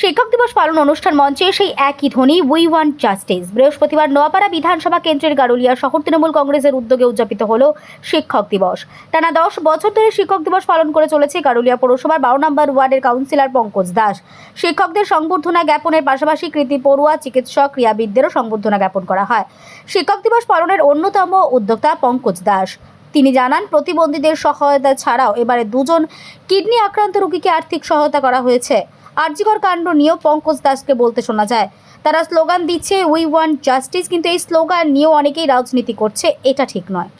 শিক্ষক দিবস পালন অনুষ্ঠান মঞ্চে সেই একই ধ্বনি উই ওয়ান্ট জাস্টিস বৃহস্পতিবার নোয়াপাড়া বিধানসভা কেন্দ্রের গারুলিয়া শহর তৃণমূল কংগ্রেসের উদ্যোগে উদযাপিত হল শিক্ষক দিবস। টানা দশ বছর ধরে শিক্ষক দিবস পালন করে চলেছে গারুলিয়া পৌরসভার বারো নম্বর ওয়ার্ডের কাউন্সিলর পঙ্কজ দাস। শিক্ষকদের সংবর্ধনা জ্ঞাপনের পাশাপাশি কৃতি পড়ুয়া, চিকিৎসক ক্রীড়াবিদদেরও সংবর্ধনা জ্ঞাপন করা হয়। শিক্ষক দিবস পালনের অন্যতম উদ্যোক্তা পঙ্কজ দাস। তিনি জানান, প্রতিবন্ধীদের সহায়তা ছাড়াও এবারে দুজন কিডনি আক্রান্ত রোগীকে আর্থিক সহায়তা করা হয়েছে। আর্যিকর কাণ্ড নিয়েও পঙ্কজ দাসকে বলতে শোনা যায়। তারা স্লোগান দিচ্ছে উই ওয়ান্ট জাস্টিস কিন্তু এই স্লোগান নিয়েও অনেকেই রাজনীতি করছে এটা ঠিক নয়।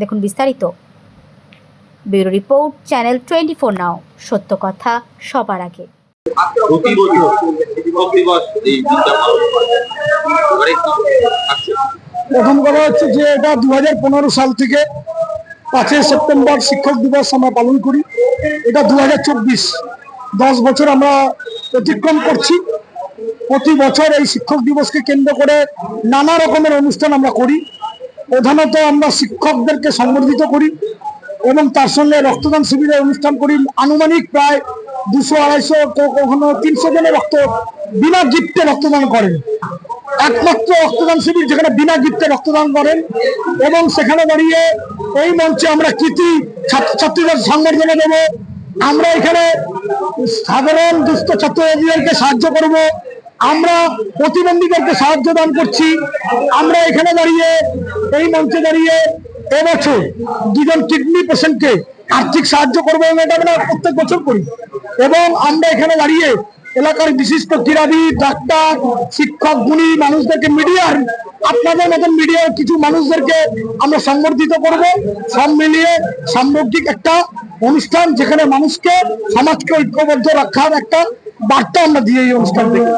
দেখুন বিস্তারিত। Bureau report channel twenty four now. সত্য কথা সবার আগে। প্রতি বছর এই দিনটা পালন? প্রথম কথা হচ্ছে যে এটা দুহাজার পনেরো সাল থেকে পাঁচই সেপ্টেম্বর শিক্ষক দিবস আমরা পালন করি। এটা দু হাজার চব্বিশ। দশ বছর আমরা অতিক্রম করছি। প্রতি বছর এই শিক্ষক দিবসকে কেন্দ্র করে নানা রকমের অনুষ্ঠান আমরা করি। প্রধানত আমরা শিক্ষকদেরকে সম্বর্ধিত করি এবং তার সঙ্গে রক্তদান শিবিরের অনুষ্ঠান করি। আনুমানিক প্রায় দুশো, আড়াইশো, কখনো তিনশো জনের রক্ত বিনা গিফটে রক্তদান করেন। একমাত্র রক্তদান শিবির যেখানে বিনা গিফটে রক্তদান করেন এবং সেখানে দাঁড়িয়ে এই মঞ্চে আমরা কৃতি ছাত্রছাত্রীদের সংবর্ধনা দেব। আমরা এখানে সাধারণ দুস্থ ছাত্রছাত্রীদেরকে সাহায্য করব। আমরা প্রতিবন্ধীদেরকে সাহায্য দান করছি। আমরা এখানে দাঁড়িয়ে, এই মঞ্চে দাঁড়িয়ে এবছর দুজন কিডনি পেশেন্টকে আর্থিক সাহায্য করব এবং এটা আমরা প্রত্যেক বছর করি। এবং আমরা এখানে দাঁড়িয়ে এলাকার বিশিষ্ট ক্রীড়াবিদ, ডাক্তার, শিক্ষক, গুণী মানুষদেরকে, মিডিয়ার, আপনাদের মতন মিডিয়ার কিছু মানুষদেরকে আমরা সংবর্ধিত করব। সব মিলিয়ে সামগ্রিক একটা অনুষ্ঠান যেখানে মানুষকে সমাজকে ঐক্যবদ্ধ রাখার একটা বার্তা আমরা দিয়ে এই অনুষ্ঠান থেকে